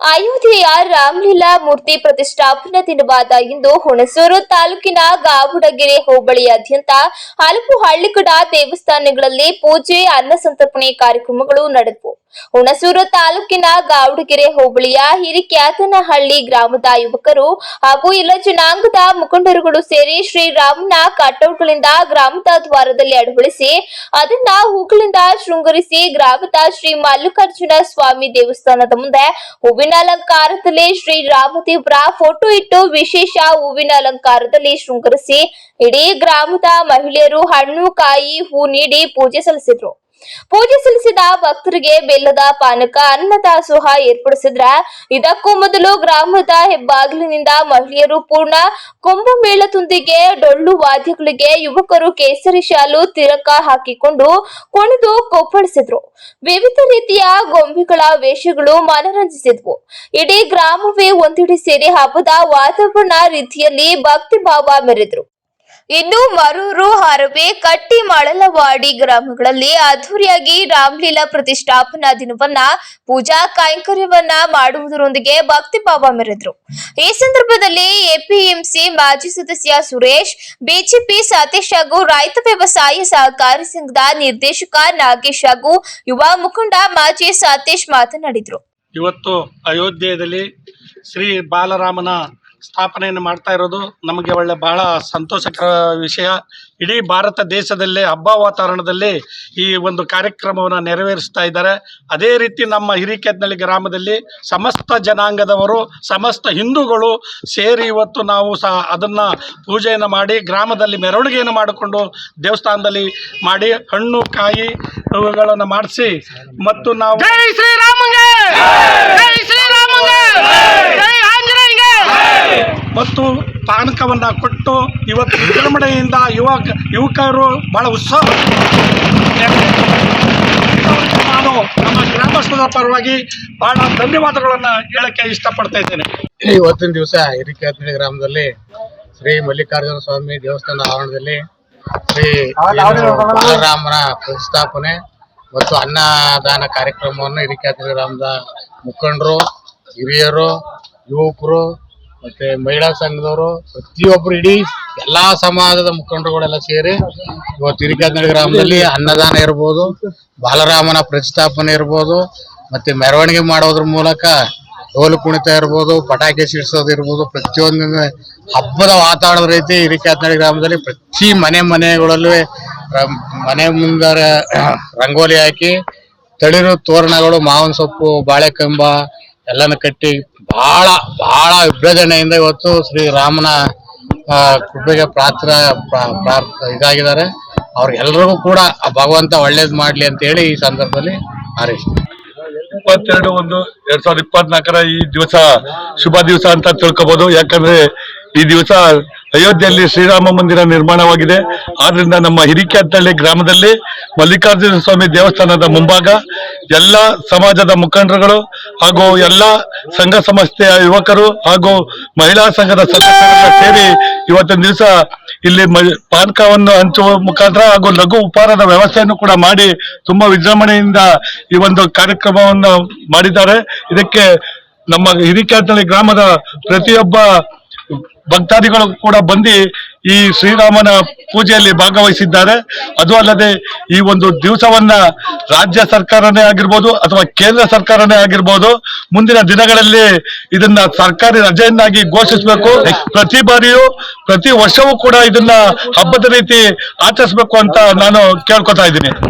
ಅಯೋಧ್ಯೆಯ ರಾಮಲೀಲಾ ಮೂರ್ತಿ ಪ್ರತಿಷ್ಠಾಪನಾ ದಿನವಾದ ಇಂದು ಹುಣಸೂರು ತಾಲೂಕಿನ ಗಾವುಡಗೆರೆ ಹೋಬಳಿಯಾದ್ಯಂತ ಹಲವು ಹಳ್ಳಿಕಡ ದೇವಸ್ಥಾನಗಳಲ್ಲಿ ಪೂಜೆ, ಅನ್ನ ಸಂತರ್ಪಣೆ ಕಾರ್ಯಕ್ರಮಗಳು ನಡೆದವು. ಹುಣಸೂರು ತಾಲೂಕಿನ ಗಾವಡಗೆರೆ ಹೋಬಳಿಯ ಹಿರಿಕ್ಯಾತನಹಳ್ಳಿ ಗ್ರಾಮದ ಯುವಕರು ಹಾಗೂ ಎಲ್ಲ ಜನಾಂಗದ ಮುಖಂಡರುಗಳು ಸೇರಿ ಶ್ರೀರಾಮನ ಕಟೌಟ್ಗಳಿಂದ ಗ್ರಾಮದ ದ್ವಾರದಲ್ಲಿ ಅಳವಡಿಸಿ ಅದನ್ನ ಹೂಗಳಿಂದ ಶೃಂಗರಿಸಿ ಗ್ರಾಮದ ಶ್ರೀ ಮಲ್ಲಿಕಾರ್ಜುನ ಸ್ವಾಮಿ ದೇವಸ್ಥಾನದ ಮುಂದೆ ಹೂವಿನ ಅಲಂಕಾರದಲ್ಲಿ ಶ್ರೀರಾಮದೇವರ ಫೋಟೋ ಇಟ್ಟು ವಿಶೇಷ ಹೂವಿನ ಅಲಂಕಾರದಲ್ಲಿ ಶೃಂಗರಿಸಿ ಇಡೀ ಗ್ರಾಮದ ಮಹಿಳೆಯರು ಹಣ್ಣು, ಕಾಯಿ, ಹೂ ನೀಡಿ ಪೂಜೆ ಸಲ್ಲಿಸಿದ್ರು. ಪೂಜೆ ಸಲ್ಲಿಸಿದ ಭಕ್ತರಿಗೆ ಬೆಲ್ಲದ ಪಾನಕ ಅನ್ನದಾಸೋಹ ಏರ್ಪಡಿಸಿದ್ರ. ಇದಕ್ಕೂ ಮೊದಲು ಗ್ರಾಮದ ಹೆಬ್ಬಾಗಿಲಿನಿಂದ ಮಹಿಳೆಯರು ಪೂರ್ಣ ಕುಂಭಮೇಳದೊಂದಿಗೆ ಡೊಳ್ಳು ವಾದ್ಯಗಳಿಗೆ ಯುವಕರು ಕೇಸರಿ ಶಾಲು, ತಿರಕ ಹಾಕಿಕೊಂಡು ಕುಣಿದು ಕೊಪ್ಪಳಿಸಿದ್ರು. ವಿವಿಧ ರೀತಿಯ ಗೊಂಬೆಗಳ ವೇಷಗಳು ಮನರಂಜಿಸಿದ್ವು. ಇಡೀ ಗ್ರಾಮವೇ ಒಂದಿಡಿ ಸೇರಿ ಹಬ್ಬದ ವಾತಾವರಣ ರೀತಿಯಲ್ಲಿ ಭಕ್ತಿ ಭಾವ ಮೆರೆದ್ರು. ಇನ್ನು ಮರೂರು ಹರವೆ ಕಟ್ಟಿ ಮಳಲವಾಡಿ ಗ್ರಾಮಗಳಲ್ಲಿ ಅದ್ದೂರಿಯಾಗಿ ರಾಮಲೀಲಾ ಪ್ರತಿಷ್ಠಾಪನಾ ದಿನವನ್ನ, ಪೂಜಾ ಕೈಂಕರ್ಯವನ್ನ ಮಾಡುವುದರೊಂದಿಗೆ ಭಕ್ತಿ ಭಾವ ಮೆರೆದ್ರು. ಈ ಸಂದರ್ಭದಲ್ಲಿ ಎಪಿಎಂಸಿ ಮಾಜಿ ಸದಸ್ಯ ಸುರೇಶ್, ಬಿಜೆಪಿ ಸತೀಶ್ ಹಾಗೂ ರೈತ ವ್ಯವಸಾಯ ಸಹಕಾರಿ ಸಂಘದ ನಿರ್ದೇಶಕ ನಾಗೇಶ್ ಹಾಗೂ ಯುವ ಮುಖಂಡ ಮಾಜಿ ಸತೀಶ್ ಮಾತನಾಡಿದ್ರು. ಇವತ್ತು ಅಯೋಧ್ಯೆಯಲ್ಲಿ ಶ್ರೀ ಬಾಲರಾಮನ ಸ್ಥಾಪನೆಯನ್ನು ಮಾಡ್ತಾ ಇರೋದು ನಮಗೆ ಒಳ್ಳೆ ಬಹಳ ಸಂತೋಷಕರ ವಿಷಯ. ಇಡೀ ಭಾರತ ದೇಶದಲ್ಲೇ ಹಬ್ಬ ವಾತಾವರಣದಲ್ಲಿ ಈ ಒಂದು ಕಾರ್ಯಕ್ರಮವನ್ನು ನೆರವೇರಿಸ್ತಾ ಇದ್ದಾರೆ. ಅದೇ ರೀತಿ ನಮ್ಮ ಹಿರಿಕೆತ್ನಳ್ಳಿ ಗ್ರಾಮದಲ್ಲಿ ಸಮಸ್ತ ಜನಾಂಗದವರು ಸಮಸ್ತ ಹಿಂದೂಗಳು ಸೇರಿ ಇವತ್ತು ನಾವು ಸಹ ಅದನ್ನು ಪೂಜೆಯನ್ನು ಮಾಡಿ ಗ್ರಾಮದಲ್ಲಿ ಮೆರವಣಿಗೆಯನ್ನು ಮಾಡಿಕೊಂಡು ದೇವಸ್ಥಾನದಲ್ಲಿ ಮಾಡಿ ಹಣ್ಣು ಕಾಯಿ ಇವುಗಳನ್ನು ಮಾಡಿಸಿ ಮತ್ತು ನಾವು ಪಾನಕವನ್ನು ಕೊಟ್ಟು ಇವತ್ತು ವಿಜೃಂಭಣೆಯಿಂದ ಯುವಕ ಯುವಕರು ಬಹಳ ಉತ್ಸಾಹ ನಾನು ನಮ್ಮ ಗ್ರಾಮಸ್ಥರ ಪರವಾಗಿ ಬಹಳ ಧನ್ಯವಾದಗಳನ್ನು ಹೇಳಕ್ಕೆ ಇಷ್ಟಪಡ್ತಾ ಇದ್ದೇನೆ. ಇವತ್ತಿನ ದಿವಸ ಹಿರಿಕೇತನಹಳ್ಳಿ ಗ್ರಾಮದಲ್ಲಿ ಶ್ರೀ ಮಲ್ಲಿಕಾರ್ಜುನ ಸ್ವಾಮಿ ದೇವಸ್ಥಾನ ಆವರಣದಲ್ಲಿ ಶ್ರೀ ರಾಮನ ಪ್ರತಿಷ್ಠಾಪನೆ ಮತ್ತು ಅನ್ನದಾನ ಕಾರ್ಯಕ್ರಮವನ್ನು ಹಿರಿಕೇತನಹಳ್ಳಿ ಗ್ರಾಮದ ಮುಖಂಡರು, ಹಿರಿಯರು, ಯುವಕರು ಮತ್ತೆ ಮಹಿಳಾ ಸಂಘದವರು ಪ್ರತಿಯೊಬ್ರು ಇಡೀ ಎಲ್ಲಾ ಸಮಾಜದ ಮುಖಂಡರುಗಳೆಲ್ಲ ಸೇರಿ ಇವತ್ತು ಹಿರಿಕೇತನಹಳ್ಳಿ ಗ್ರಾಮದಲ್ಲಿ ಅನ್ನದಾನ ಇರ್ಬೋದು, ಬಾಲರಾಮನ ಪ್ರತಿಷ್ಠಾಪನೆ ಇರ್ಬೋದು, ಮತ್ತೆ ಮೆರವಣಿಗೆ ಮಾಡೋದ್ರ ಮೂಲಕ ಡೋಲು ಕುಣಿತ ಇರ್ಬೋದು, ಪಟಾಕಿ ಸಿಡಿಸೋದು ಇರ್ಬೋದು, ಪ್ರತಿಯೊಂದು ಹಬ್ಬದ ವಾತಾವರಣದ ರೀತಿ ಇರಿಕಾತ್ನಳ್ಳಿ ಗ್ರಾಮದಲ್ಲಿ ಪ್ರತಿ ಮನೆ ಮನೆಗಳಲ್ಲೂ ಮನೆ ಮುಂದೆ ರಂಗೋಲಿ ಹಾಕಿ, ತಳಿರು ತೋರಣಗಳು, ಮಾವಿನ ಸೊಪ್ಪು, ಬಾಳೆಕಂಬ ಎಲ್ಲಾನು ಕಟ್ಟಿ ಬಹಳ ಬಹಳ ವಿಭಜನೆಯಿಂದ ಇವತ್ತು ಶ್ರೀ ರಾಮನ ಕೃಪೆಗೆ ಪಾತ್ರ ಪ್ರಾ- ಪ್ರಾರ್- ಇದಾಗಿದ್ದಾರೆ. ಅವ್ರಿಗೆಲ್ರಿಗೂ ಕೂಡ ಭಗವಂತ ಒಳ್ಳೇದ್ ಮಾಡ್ಲಿ ಅಂತ ಹೇಳಿ ಈ ಸಂದರ್ಭದಲ್ಲಿ ಹಾರೈಸ್ತೀನಿ. ಇಪ್ಪತ್ತೆರಡು ಒಂದು ಎರಡ್ ಸಾವಿರದ ಇಪ್ಪತ್ನಾಲ್ಕರ ಈ ದಿವಸ ಶುಭ ದಿವಸ ಅಂತ ತಿಳ್ಕೊಬಹುದು ಯಾಕಂದ್ರೆ ಈ ದಿವಸ ಅಯೋಧ್ಯೆಯಲ್ಲಿ ಶ್ರೀರಾಮ ಮಂದಿರ ನಿರ್ಮಾಣವಾಗಿದೆ. ಆದ್ರಿಂದ ನಮ್ಮ ಹಿರಿಕ್ಯಾತಳ್ಳಿ ಗ್ರಾಮದಲ್ಲಿ ಮಲ್ಲಿಕಾರ್ಜುನ ಸ್ವಾಮಿ ದೇವಸ್ಥಾನದ ಮುಂಭಾಗ ಎಲ್ಲ ಸಮಾಜದ ಮುಖಂಡರುಗಳು ಹಾಗೂ ಎಲ್ಲ ಸಂಘ ಸಂಸ್ಥೆಯ ಯುವಕರು ಹಾಗೂ ಮಹಿಳಾ ಸಂಘದ ಸದಸ್ಯರೆಲ್ಲ ಸೇರಿ ಇವತ್ತಿನ ದಿವಸ ಇಲ್ಲಿ ಪಾನಕವನ್ನು ಹಂಚುವ ಮುಖಾಂತರ ಹಾಗೂ ಲಘು ಉಪಹಾರದ ವ್ಯವಸ್ಥೆಯನ್ನು ಕೂಡ ಮಾಡಿ ತುಂಬಾ ವಿಜೃಂಭಣೆಯಿಂದ ಈ ಒಂದು ಕಾರ್ಯಕ್ರಮವನ್ನು ಮಾಡಿದ್ದಾರೆ. ಇದಕ್ಕೆ ನಮ್ಮ ಹಿರಿಕ್ಯಾತಳ್ಳಿ ಗ್ರಾಮದ ಪ್ರತಿಯೊಬ್ಬ ಭಕ್ತಾದಿಗಳು ಕೂಡ ಬಂದು ಈ ಶ್ರೀರಾಮನ ಪೂಜೆಯಲ್ಲಿ ಭಾಗವಹಿಸಿದ್ದಾರೆ. ಅದು ಅಲ್ಲದೆ ಈ ಒಂದು ದಿವಸವನ್ನ ರಾಜ್ಯ ಸರ್ಕಾರನೇ ಆಗಿರ್ಬೋದು ಅಥವಾ ಕೇಂದ್ರ ಸರ್ಕಾರನೇ ಆಗಿರ್ಬೋದು, ಮುಂದಿನ ದಿನಗಳಲ್ಲಿ ಇದನ್ನ ಸರ್ಕಾರಿ ರಜೆಯನ್ನಾಗಿ ಘೋಷಿಸಬೇಕು. ಪ್ರತಿ ಬಾರಿಯೂ, ಪ್ರತಿ ವರ್ಷವೂ ಕೂಡ ಇದನ್ನ ಹಬ್ಬದ ರೀತಿ ಆಚರಿಸಬೇಕು ಅಂತ ನಾನು ಕೇಳ್ಕೊತಾ ಇದ್ದೀನಿ.